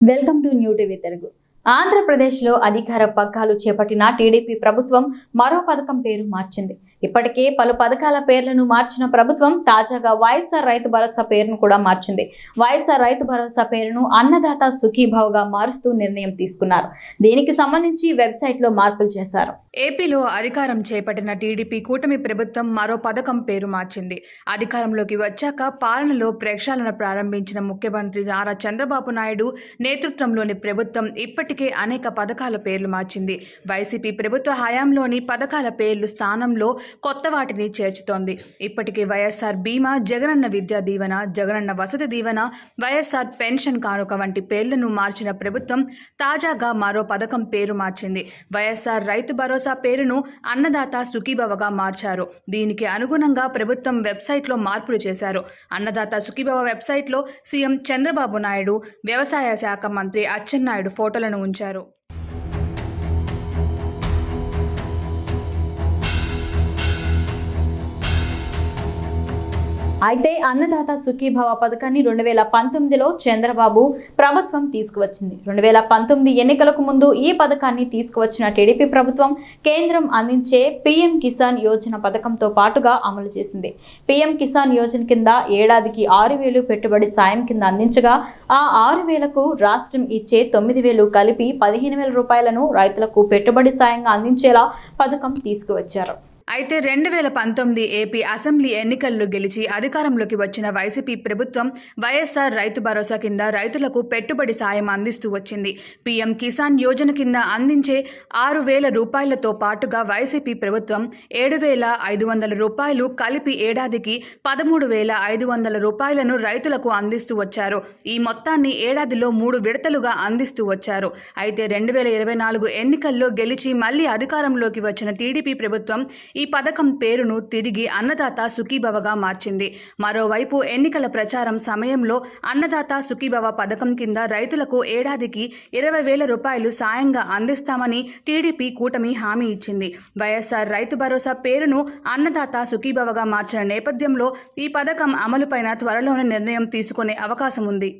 Welcome to new TV Telugu. ఆంధ్రప్రదేశ్లో అధికార పగ్గాలు చేపట్టిన టీడీపీ ప్రభుత్వం మరో పథకం పేరు మార్చింది. ఇప్పటికే పలు పథకాల పేర్లను మార్చిన ప్రభుత్వం తాజాగా వైఎస్ఆర్ రైతు భరోసా పేరును కూడా మార్చింది. వైఎస్ఆర్ రైతు భరోసా పేరును అన్నదాత సుఖీభావ్గా మారుస్తూ నిర్ణయం తీసుకున్నారు. దీనికి సంబంధించి వెబ్సైట్లో మార్పులు చేశారు. ఏపీలో అధికారం చేపట్టిన టీడీపీ కూటమి ప్రభుత్వం మరో పథకం పేరు మార్చింది. అధికారంలోకి వచ్చాక పాలనలో ప్రక్షాళన ప్రారంభించిన ముఖ్యమంత్రి నారా చంద్రబాబు నాయుడు నేతృత్వంలోని ప్రభుత్వం ఇప్పటికే అనేక పథకాల పేర్లు మార్చింది. వైసీపీ ప్రభుత్వ హయాంలోని పథకాల పేర్లు స్థానంలో కొత్త వాటిని చేర్చుతోంది. ఇప్పటికే వైఎస్ఆర్ బీమా జగనన్న విద్యా దీవెన జగనన్న వసతి దీవెన వైఎస్ఆర్ పెన్షన్ కానుక వంటి పేర్లను మార్చిన ప్రభుత్వం తాజాగా మరో పథకం పేరు మార్చింది. వైఎస్ఆర్ రైతు భరోసా పేరును అన్నదాత సుఖీభవగా మార్చారు. దీనికి అనుగుణంగా ప్రభుత్వం వెబ్సైట్లో మార్పులు చేశారు. అన్నదాత సుఖీభవ వెబ్సైట్లో సీఎం చంద్రబాబు నాయుడు వ్యవసాయ శాఖ మంత్రి అచ్చెన్నాయుడు ఫోటోలను ఉంచారు. అయితే అన్నదాత సుఖీభవ పథకాన్ని రెండు వేల పంతొమ్మిదిలో చంద్రబాబు ప్రభుత్వం తీసుకువచ్చింది. రెండు వేల పంతొమ్మిది ఎన్నికలకు ముందు ఈ పథకాన్ని తీసుకువచ్చిన టీడీపీ ప్రభుత్వం కేంద్రం అందించే పీఎం కిసాన్ యోజన పథకంతో పాటుగా అమలు చేసింది. పీఎం కిసాన్ యోజన కింద ఏడాదికి ఆరు వేలు పెట్టుబడి సాయం కింద అందించగా ఆ ఆరు వేలకు రాష్ట్రం ఇచ్చే తొమ్మిది వేలు కలిపి పదిహేను వేల రూపాయలను రైతులకు పెట్టుబడి సాయంగా అందించేలా పథకం తీసుకువచ్చారు. అయితే రెండు వేల పంతొమ్మిది ఏపీ అసెంబ్లీ ఎన్నికల్లో గెలిచి అధికారంలోకి వచ్చిన వైసీపీ ప్రభుత్వం వైఎస్ఆర్ రైతు భరోసా కింద రైతులకు పెట్టుబడి సాయం అందిస్తూ వచ్చింది. పీఎం కిసాన్ యోజన కింద అందించే ఆరు వేల రూపాయలతో పాటుగా వైసీపీ ప్రభుత్వం ఏడు వేల ఐదు వందల రూపాయలు కలిపి ఏడాదికి పదమూడు వేల ఐదు వందల రూపాయలను రైతులకు అందిస్తూ వచ్చారు. ఈ మొత్తాన్ని ఏడాదిలో మూడు విడతలుగా అందిస్తూ వచ్చారు. అయితే రెండు వేల ఇరవై నాలుగు ఎన్నికల్లో గెలిచి మళ్ళీ అధికారంలోకి వచ్చిన టీడీపీ ప్రభుత్వం ఈ పథకం పేరును తిరిగి అన్నదాత సుఖీభవగా మార్చింది. మరోవైపు ఎన్నికల ప్రచారం సమయంలో అన్నదాత సుఖీభవ పథకం కింద రైతులకు ఏడాదికి ఇరవై వేల రూపాయలు సాయంగా అందిస్తామని టీడీపీ కూటమి హామీ ఇచ్చింది. వైఎస్ఆర్ రైతు భరోసా పేరును అన్నదాత సుఖీభవగా మార్చిన నేపథ్యంలో ఈ పథకం అమలుపైన త్వరలోనే నిర్ణయం తీసుకునే అవకాశం ఉంది.